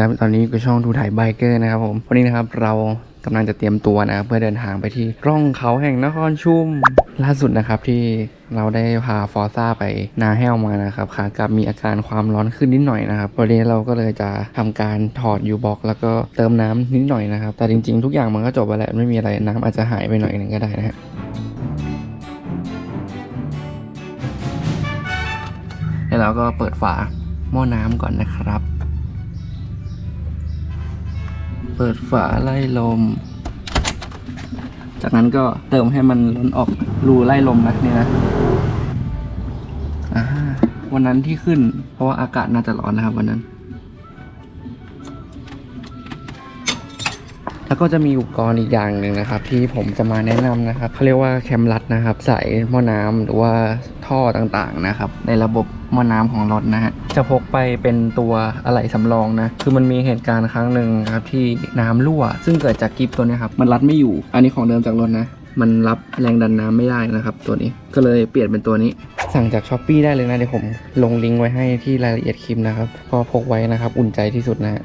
ครับตอนนี้กับช่องทูถ่ายไบเกอร์นะครับผมวันนี้นะครับเรากำลังจะเตรียมตัวนะครับเพื่อเดินทางไปที่ร่องเขาแห่งนครชุมล่าสุดนะครับที่เราได้พาฟอร์ซ่าไปนาแห้วมานะครับขากลับมีอาการความร้อนขึ้นนิดหน่อยนะครับวันนี้เราก็เลยจะทำการถอดยูบ็อกแล้วก็เติมน้ำนิดหน่อยนะครับ แต่จริงๆทุกอย่างมันก็จบไปแล้วไม่มีอะไรน้ำอาจจะหายไปหน่อยหนึงก็ได้นะฮะแล้วเราก็เปิดฝาหม้อน้ำก่อนนะครับ เปิดฝาไล่ลม จากนั้นก็เติมให้มันล้นออกรูไล่ลมนะนี่นะวันนั้นที่ขึ้น เพราะว่าอากาศน่าจะร้อนนะครับวันนั้น แล้วก็จะมีอุปกรณ์อีกอย่างหนึ่งนะครับ ที่ผมจะมาแนะนำนะครับเขาเรียกว่าแคมรัดนะครับใส่หม้อน้ำหรือว่าท่อต่างๆนะครับ ในระบบหม้อน้ำของรถนะฮะจะพกไปเป็นตัวอะไหล่สำรองนะ คือมันมีเหตุการณ์ครั้งหนึ่งครับที่น้ำรั่ว ซึ่งเกิดจากกิฟตัวนี้ครับมันรัดไม่อยู่ อันนี้ของเดิมจากรถนะมันรับแรงดันน้ำไม่ได้นะครับ ตัวนี้ก็เลยเปลี่ยนเป็นตัวนี้ สั่งจากช้อปปีได้เลยนะเดี๋ยวผมลงลิงก์ไว้ให้ที่รายละเอียดคลิปนะครับ ก็พกไว้นะครับ อุ่นใจที่สุดนะ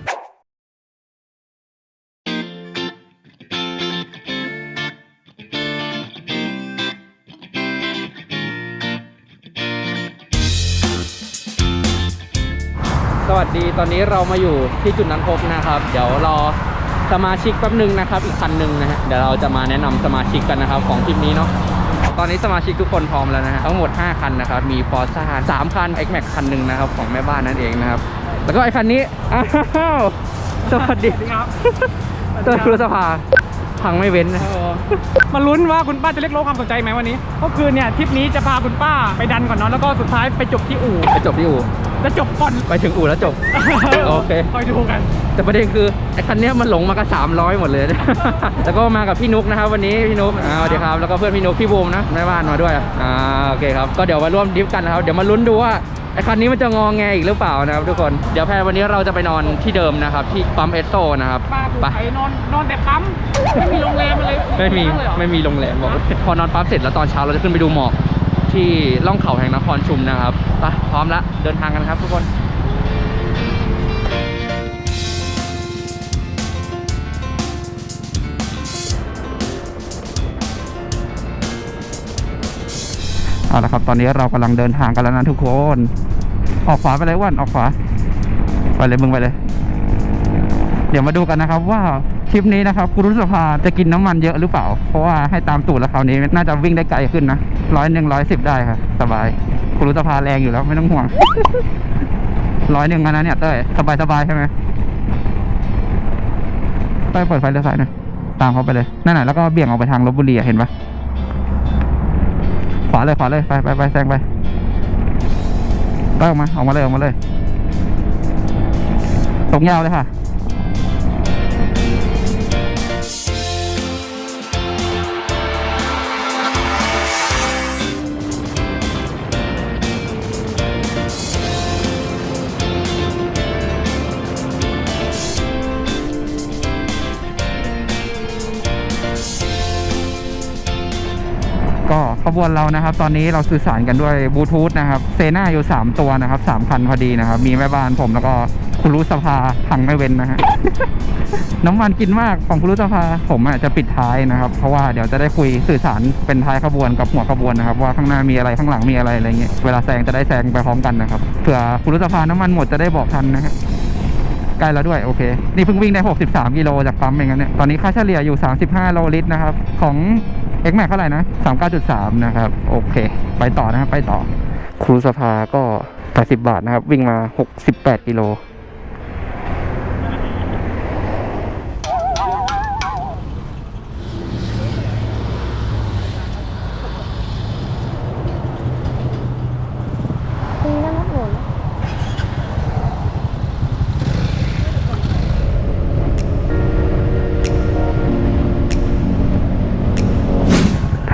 ตอนนี้เรามาอยู่ที่จุดนัดพบนะครับ เดี๋ยวรอสมาชิกแป๊บหนึงนะครับ อีกคันหนึ่งนะฮะเดี๋ยวเราจะมาแนะนำสมาชิกกันนะครับของทริปนี้เนาะตอนนี้สมาชิกทุกคนพร้อมแล้วนะฮะทั้งหมด 5 คันนะครับ มี f o r z a 3คัน X Max คันหนึ่งนะครับ ของแม่บ้านนั่นเองนะครับ แล้วก็ไอ้คันนี้อ้าวสวัสดีสวัสดีครับตัวครูสภาพังไม่เว้นนะเออมาลุ้นว่าคุณป้าจะเรียกร้องความสนใจไหมวันนี้ ก็คือเนี่ยทริปนี้จะพาคุณป้าไปดันก่อนเนาะแล้วก็สุดท้ายไปจบที่อู่ไปจบที่อู่ จะจบก่อน ไปถึงอู่แล้วจบ โอเค คอยดูกัน แต่ประเด็นคือไอ้คันเนี้ยมันหลงมากับสามร้อยหมดเลย แล้วก็มากับพี่นุกนะครับวันนี้พี่นุกอ่าสวัสดีครับ แล้วก็เพื่อนพี่นุกพี่บูมนะแม่บ้านมาด้วย อ่า โอเคครับ ก็เดี๋ยวมาร่วมดริฟต์กันนะครับ เดี๋ยวมาลุ้นดูว่าไอ้คันนี้มันจะงองแงอีกหรือเปล่านะครับทุกคน เดี๋ยวแพนวันนี้เราจะไปนอนที่เดิมนะครับ ที่ปั๊มเอสโซนะครับ ป้าปลูกไปไข่นอนนอนแต่ปั๊ม ไม่มีโรงแรมอะไรไม่มีเลยเหรอ ไม่มีโรงแรมบอกพอนอนปั๊มเสร็จแล้วตอนเช้าเราจะขึ้นไปดูหมอก ที่ล่องเขาแห่งนครชุมนะครับไปพร้อมละเดินทางกันครับทุกคนเอาละครับตอนนี้เรากำลังเดินทางกันแล้วนะทุกคน ออกขวาไปเลยวันออกขวาไปเลยมึงไปเลย เดี๋ยวมาดูกันนะครับว่า ทริปนี้นะครับคุรุสภาจะกินน้ำมันเยอะหรือเปล่า เพราะว่าให้ตามตูดแล้วคราวนี้น่าจะวิ่งได้ไกลขึ้นนะร้อยหนึ่งร้อยสิบได้ครับสบายคุรุสภาแรงอยู่แล้วไม่ต้องห่วงร้อยหนึ่งนะเนี่ยเต้ยสบายสบายใช่ไหมเต้ยเปิดไฟเลี้ยวซ้ายหน่อยตามเขาไปเลยนั่นน่ะแล้วก็เบี่ยงออกไปทางลบบุรีเห็นปะขวาเลยขวาเลยไปไปไปแซงไปเต้ยออกมาออกมาเลยออกมาเลยตรงยาวเลยค่ะ บวนเรานะครับ ตอนนี้เราสื่อสารกันด้วยบลูทูธนะครับเซน่าอยู่ 3 ตัวนะครับสามคันพอดีนะครับ มีแม่บ้านผมแล้วก็คุณรู้สภาพังไม่เว้นนะฮะน้ำมันกินมากของคุณรู้สภาผมอะจะปิดท้ายนะครับ เพราะว่าเดี๋ยวจะได้คุยสื่อสารเป็นท้ายขบวนกับหัวขบวนนะครับ ว่าข้างหน้ามีอะไรข้างหลังมีอะไรอะไรเงี้ยเวลาแซงจะได้แซงไปพร้อมกันนะครับเผื่อคุณรู้สภาน้ำมันหมดจะได้บอกทันนะฮะใกล้แล้วด้วยโอเค นี่เพิ่งวิ่งได้ 63 กิโลจากปั๊มเองนะเนี่ย ตอนนี้ค่าเฉลี่ยอยู่ 35 โลลิตรนะครับ ของ X Max เท่าไหร่นะ 39.3 นะครับ โอเค ไปต่อนะครับ ไปต่อ ครูสภาก็ 80 บาทนะครับ วิ่งมา 68 กิโล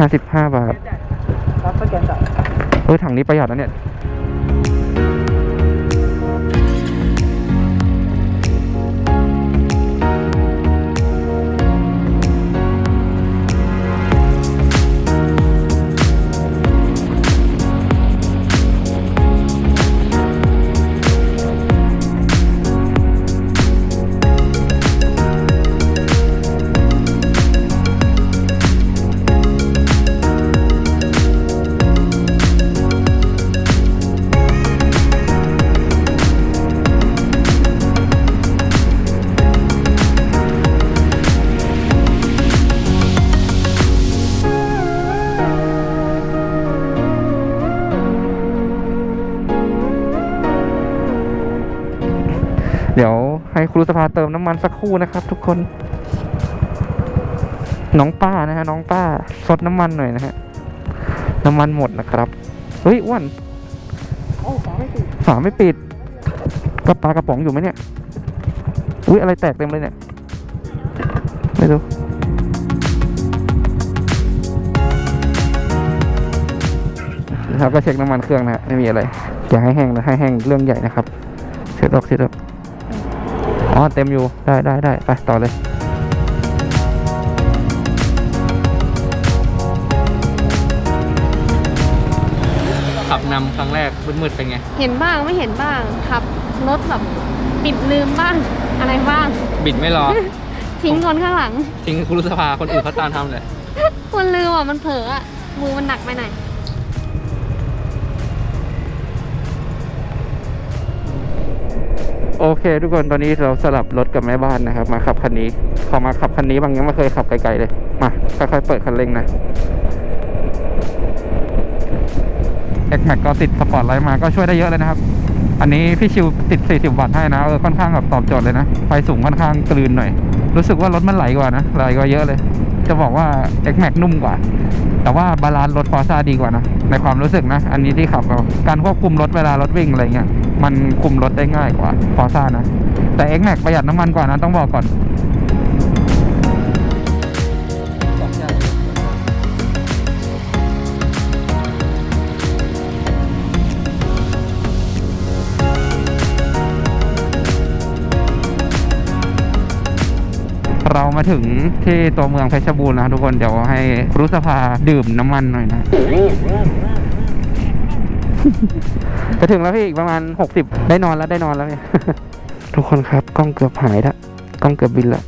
55 บาท ครับสแกนจ่ายเออถังนี้ประหยัดนะเนี่ย ให้ครูสภาเติมน้ำมันสักครู่นะครับ ทุกคน น้องป้านะฮะน้องป้าซดน้ำมันหน่อยนะฮะน้ำมันหมดนะครับ เฮ้ยอ้วนฝาไม่ปิดกระปากระป๋องอยู่ไหมเนี่ยอุ้ยอะไรแตกเต็มเลยเนี่ยไม่รู้ครับก็เช็คน้ำมันเครื่องนะฮะไม่มีอะไร อย่าให้แห้งนะให้แห้งเรื่องใหญ่นะครับเช็ดออกเช็ดออก อ๋อเต็มอยู่ได้ได้ได้ไปต่อเลยขับนำครั้งแรกมืดๆเป็นไง เห็นบ้างไม่เห็นบ้างขับรถแบบปิดลืมบ้างอะไรบ้าง บิดไม่รอ ทิ้งคนข้างหลัง ทิ้งครูสภาคนอื่นเขาตามทำเลยมันลืมอะมันเผลออะมือมันหนักไปหน่อย โอเค ทุกคนตอนนี้เราสลับรถกับแม่บ้านนะครับ มาขับคันนี้พอมาขับคันนี้บางยังไม่เคยขับไกลๆเลย มาค่อยๆเปิดคันเร่งนะ X Max ก็ติดสปอร์ตไลท์มาก็ช่วยได้เยอะเลยนะครับ อันนี้พี่ชิวติด 40 วัตต์ให้นะเออค่อนข้างแบบตอบโจทย์เลยนะ ไฟสูงค่อนข้างกลืนหน่อย รู้สึกว่ารถมันไหลกว่านะไหลกว่าเยอะเลย จะบอกว่า X Max นุ่มกว่า แต่ว่าบาลานซ์รถฟอร์ซ่าดีกว่านะ ในความรู้สึกนะ อันนี้ที่ขับเราการควบคุมรถเวลารถวิ่งอะไรเงี้ย มันคุมรถได้ง่ายกว่าฟอร์ซ่านะ แต่ X Max ประหยัดน้ำมันกว่านะต้องบอกก่อนเรามาถึงที่ตัวเมืองเพชรบูรณ์แล้วทุกคนเดี๋ยวให้ครุสภาดื่มน้ำมันหน่อยนะ จะถึงแล้วพี่อีกประมาณหกสิบได้นอนแล้วได้นอนแล้วเนี่ยทุกคนครับกล้องเกือบหายละกล้องเกือบบินละ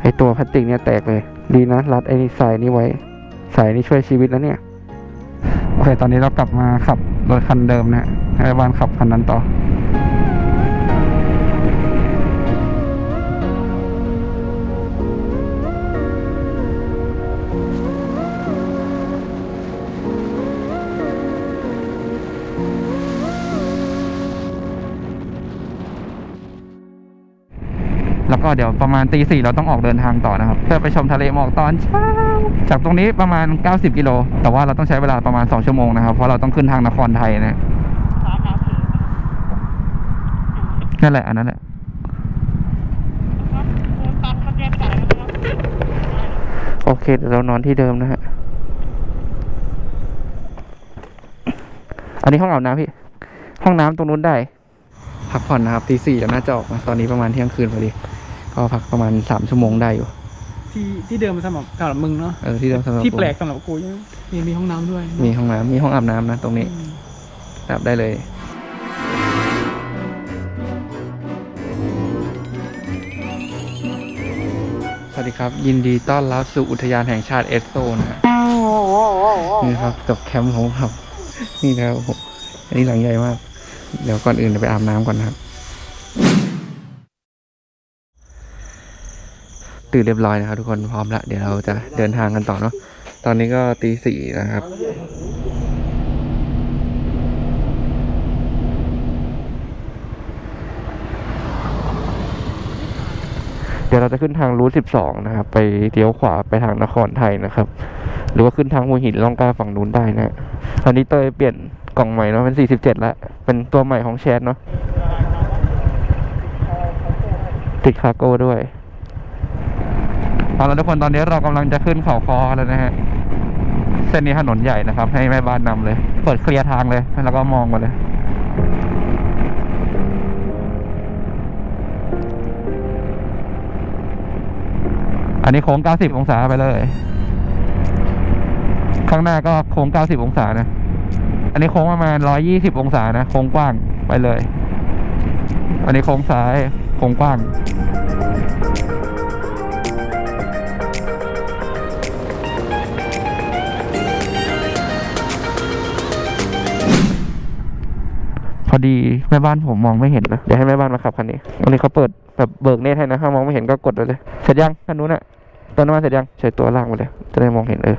ไอตัวพลาสติกเนี่ยแตกเลย ดีนะรัดไอ้นี่สายนี่ไว้สายนี่ช่วยชีวิตแล้วเนี่ย โอเค ตอนนี้เรากลับมาขับรถคันเดิมนะฮะให้บ้านขับคันนั้นต่อ ก็เดี๋ยวประมาณตีสี่เราต้องออกเดินทางต่อนะครับ เพื่อไปชมทะเลหมอกตอนเช้า จากตรงนี้ประมาณ 90 กิโล แต่ว่าเราต้องใช้เวลาประมาณ 2 ชั่วโมงนะครับ เพราะเราต้องขึ้นทางนครไทยนะนั่นแหละ อันนั้นแหละโอเคเดี๋ยวเรานอนที่เดิมนะฮะ อันนี้ห้องอาบน้ำพี่ ห้องน้ำตรงนู้นได้ พักผ่อนนะครับตีสี่แล้วน่าจะออกมาตอนนี้ประมาณเที่ยงคืนพอดี ก็พักประมาณสามชั่วโมงได้อยู่ ที่ที่เดิมสำหรับสำหรับมึงเนาะเออที่เดิมสำหรับที่ผมแปลกสำหรับกูยังมีมีห้องน้ำด้วย มีห้องน้ำมีห้องอาบน้ำนะตรงนี้อืมอาบได้เลย สวัสดีครับ ยินดีต้อนรับสู่อุทยานแห่งชาติเอสโซนะฮะนี่ครับกับแคมป์ของเรานี่นะครับผมอันนี้หลังใหญ่มาก เดี๋ยวก่อนอื่นเดี๋ยวไปอาบน้ำก่อนนะครับ ตื่นเรียบร้อยนะครับทุกคนพร้อมและเดี๋ยวเราจะเดินทางกันต่อเนาะตอนนี้ก็ตีสี่นะครับเดี๋ยวเราจะขึ้นทางรูท12นะครับ ไปเลี้ยวขวาไปทางนครไทยนะครับ หรือว่าขึ้นทางหัวหินล่องกาฝั่งนู้นได้นะตอนนี้เตยเปลี่ยนกล่องใหม่เนาะเป็น47แล้วเป็นตัวใหม่ของแชทเนาะติดคาร์โก้ด้วย เอาละทุกคนตอนนี้เรากำลังจะขึ้นเขาคอแล้วนะฮะเส้นนี้ถนนใหญ่นะครับ ให้แม่บ้านนำเลย เปิดเคลียร์ทางเลยแล้วก็มองมาเลยอันนี้โค้ง 90 องศาไปเลย ข้างหน้าก็โค้ง 90 องศานะ อันนี้โค้งประมาณ 120 องศานะ โค้งกว้างไปเลย อันนี้โค้งซ้าย โค้งกว้าง อดีแม่บ้านผมมองไม่เห็นนะเดี๋ยวให้แม่บ้านมาขับคันนี้วันนี้เขาเปิดแบบเบิกเนตให้นะถ้ามองไม่เห็นก็กดไปเลยเสร็จยังคันนู้นอะเติมน้ำมันเสร็จยังใช้ตัวล่างไปเลย จะได้มองเห็นเออ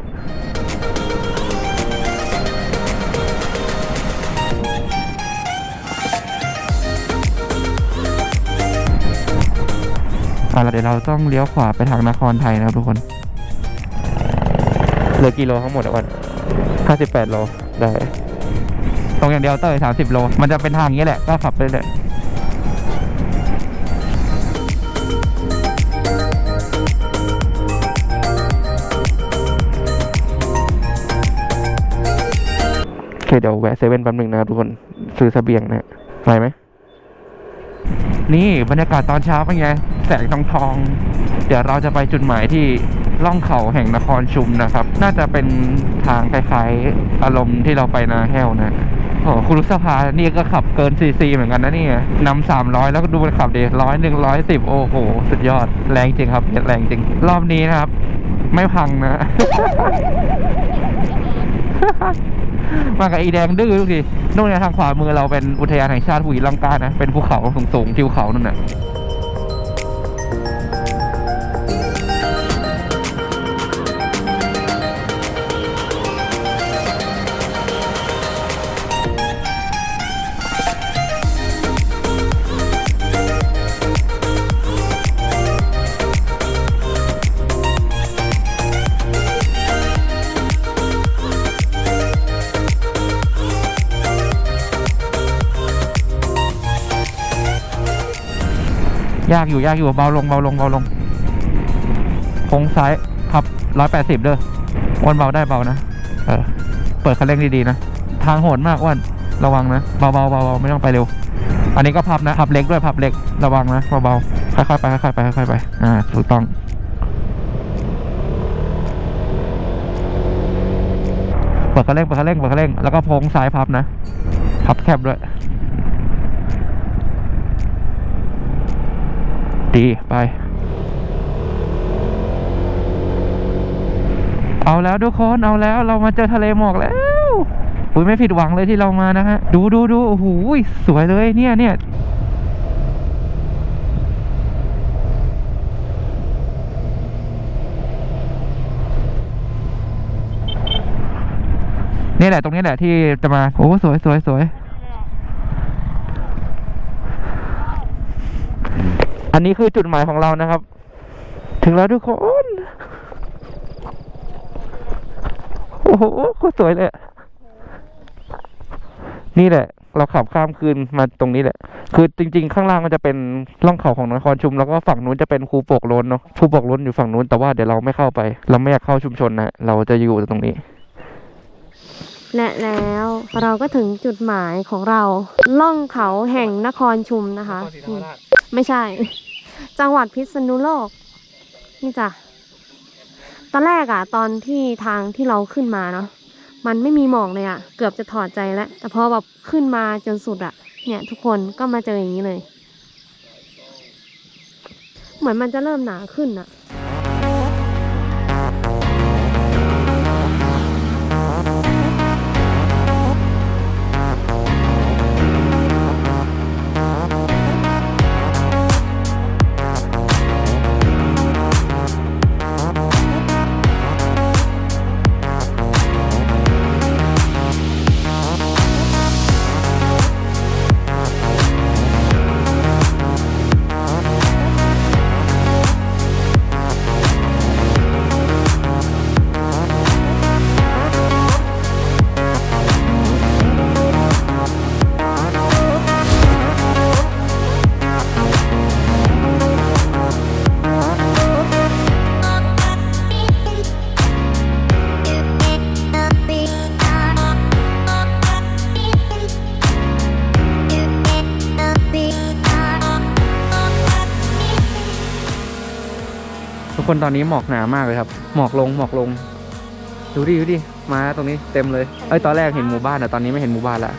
เอาละเดี๋ยวเราต้องเลี้ยวขวาไปทางนครไทยนะครับทุกคนเหลือกี่โลทั้งหมดอะวันห้าสิบแปดโลได้ ตรงอย่างเดียวเต้ยสามสิบโล มันจะเป็นทางอย่างนี้แหละ ก็ขับไปเลยโอเคเดี๋ยวแวะเซเว่นแป๊บหนึงนะครับทุกคนซื้อเสบียงนะไปไหม นี่บรรยากาศตอนเช้าเป็นไง แสงทองทอง เดี๋ยวเราจะไปจุดหมายที่ล่องเขาแห่งนครชุมนะครับ น่าจะเป็นทางคล้ายๆ อารมณ์ที่เราไปนาแห้วนะ โอ้คุณรุษภานี่ก็ขับเกินซีซีเหมือนกันนะนี่นำสามร้อยแล้วก็ดูมันขับเดร้อยหนึ่งร้อยสิบโอ้โห สุดยอด แรงจริงครับแรงจริง รอบนี้นะครับ ไม่พังนะ มากับอีแดงดื้อทุกทีนู่นเนี่ยทางขวามือเราเป็นอุทยานแห่งชาติหุยลังกานะ เป็นภูเขาสูงๆทิวเขานั่นน่ะ ยากอยู่ยากอยู่เบาลงเบาลงเบาลงโค้งซ้ายขับร้อยแปดสิบเด้ออ้วนเบาได้เบานะเออเปิดคันเร่งดีๆนะทางโหดมากอ้วนระวังนะเบาๆเบาไม่ต้องไปเร็ว อันนี้ก็พับนะพับเล็กด้วยพับเล็กระวังนะเบาๆค่อยๆไปค่อยๆไปค่อยๆไปอ่าถูกต้องเปิดคันเร่งเปิดคันเร่งเปิดคันเร่งแล้วก็โค้งซ้ายพับนะ พับแคบด้วย ดีไป เอาแล้วทุกคนเอาแล้วเรามาเจอทะเลหมอกแล้วอุ้ยไม่ผิดหวังเลยที่เรามานะฮะ ดูดูดูโอ้โหสวยเลยเนี่ยเนี่ยนี่แหละตรงนี้แหละที่จะมา โอ้สวยสวยสวย อันนี้คือจุดหมายของเรานะครับ ถึงแล้วทุกคน โอ้โหโคตรสวยเลยอะนี่แหละ เราขับข้ามคืนมาตรงนี้แหละ คือจริง ๆ ข้างล่างมันจะเป็นล่องเขาของนครชุม แล้วก็ฝั่งนู้นจะเป็นคูโปกโลนเนาะ คูโปกโลนอยู่ฝั่งนู้น แต่ว่าเดี๋ยวเราไม่เข้าไป เราไม่อยากเข้าชุมชนนะ เราจะอยู่ตรงนี้และแล้วเราก็ถึงจุดหมายของเรา ล่องเขาแห่งนครชุมนะคะอืมไม่ใช่ จังหวัดพิษณุโลก นี่จ้ะ ตอนแรกอะตอนที่ทางที่เราขึ้นมาเนาะ มันไม่มีหมอกเลยอะเกือบจะถอดใจแล้ว แต่พอแบบขึ้นมาจนสุดอะเนี่ย ทุกคนก็มาเจออย่างนี้เลย เหมือนมันจะเริ่มหนาขึ้นอะ คนตอนนี้หมอกหนามากเลยครับ หมอกลงหมอกลง ดูดิดูดิมาตรงนี้เต็มเลย เอ้ยตอนแรกเห็นหมู่บ้านแต่ตอนนี้ไม่เห็นหมู่บ้านละ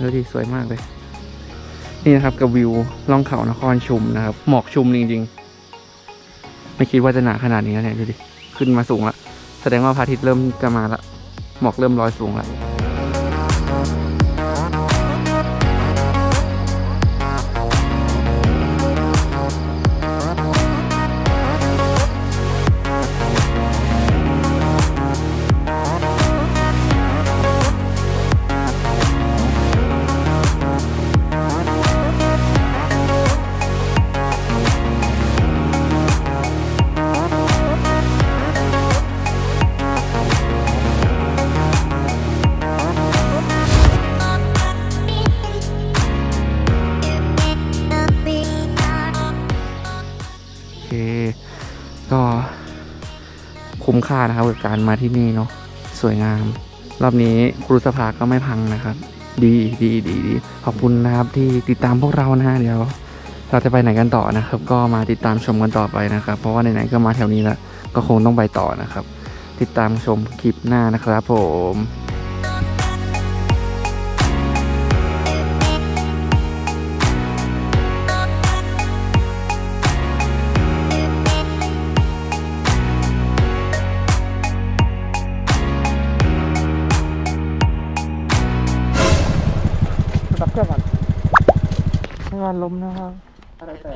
ดูดิสวยมากเลย นี่นะครับกับวิวล่องเขานครชุมนะครับ หมอกชุมจริงๆ ไม่คิดว่าจะหนาขนาดนี้นะเนี่ยดูดิขึ้นมาสูงละแสดงว่าพระอาทิตย์เริ่มจะมาละหมอกเริ่มลอยสูงละ ค่านะครับกับการมาที่นี่เนาะสวยงาม รอบนี้ครูสภาก็ไม่พังนะครับ ดีดีดีดีขอบคุณนะครับที่ติดตามพวกเรานะฮะเดี๋ยว เราจะไปไหนกันต่อนะครับ ก็มาติดตามชมกันต่อไปนะครับ เพราะว่าไหนๆก็มาแถวนี้แล้วก็คงต้องไปต่อนะครับ ติดตามชมคลิปหน้านะครับผม มนะครับองก่อนงานลมนะครับ